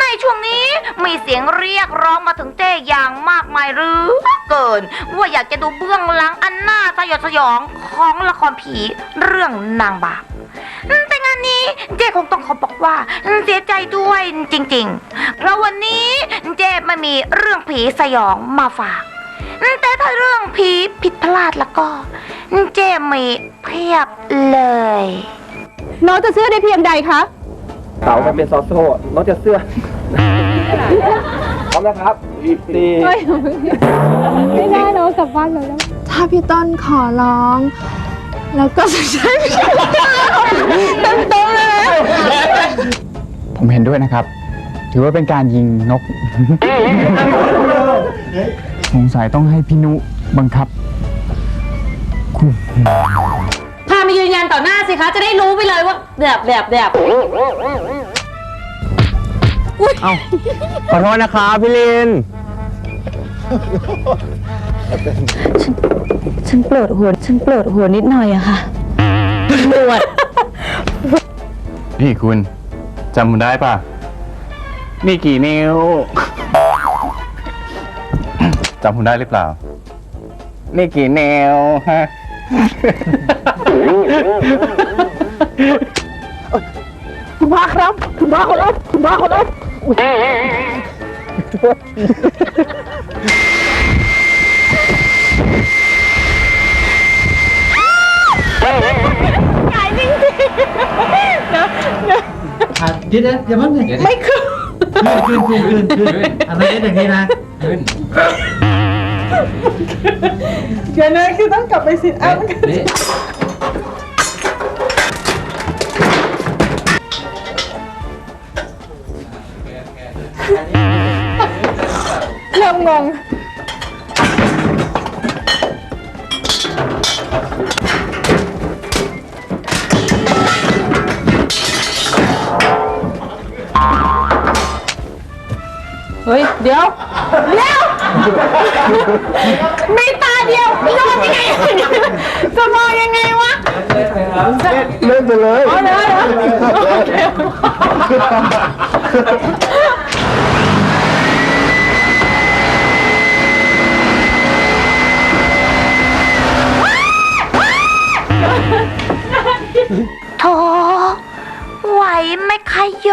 ในช่วงนี้มีเสียงเรียกร้องมาถึงเจ้อย่างมากมายหรือเกิน ว่าอยากจะดูเบื้องหลังอันน่าสยดสยองของละครผีเรื่องนางบาปแต่งานนี้เจ๊คงต้องขอบอกว่าเสียใจด้วยจริง ๆ เพราะวันนี้เจ๊ไม่มีเรื่องผีสยองมาฝากแต่ถ้าเรื่องผีผิดพลาดแล้วก็ เจ๊มีเพียบเลย น้องจะเชื่อได้เพียงใดคะ เต๋ามันเป็นซอโซ่น้องจะเสื้อพร้อมนะครับสี่ไม่ได้น้องกลับบ้านเลยแล้วถ้าพี่ต้นขอร้อง แล้วก็จะใช้ต้นต้นเลยผมเห็นด้วยนะครับ ถือว่าเป็นการยิงนก สงสัยต้องให้พี่นุบังคับคุณพา มายืนยันต่อหน้าสิคะ จะได้รู้ไปเลยว่าแบบแบบแบบเอาขอโทษนะครับพี่ลิน ฉันปวดหัว ฉันปวดหัวนิดหน่อยอะค่ะปวดนี่คุณจำผมได้ป่ะนี่กี่นิ้ว จำผมได้หรือเปล่า นี่กี่นิ้วฮะ คุณพาครับ คุณพาขอรับคุณพาขอรับเดี๋ยวเดี๋ยวอย่าเพิ่งเลยไม่ขึ้นขึ้นขึ้นขึ้นขึ้นขึ้นอันนี้อย่างนี้นะ ขึ้น เดี๋ยวนะคือต้องกลับไปสิอัพนี่เริ่มงง เฮ้ย เดี๋ยวเร็วมีตาเดียวมองยังไงจะมองยังไงวะเล่นไปเลยเอาเลยโอเคโถไหวไหมคะโย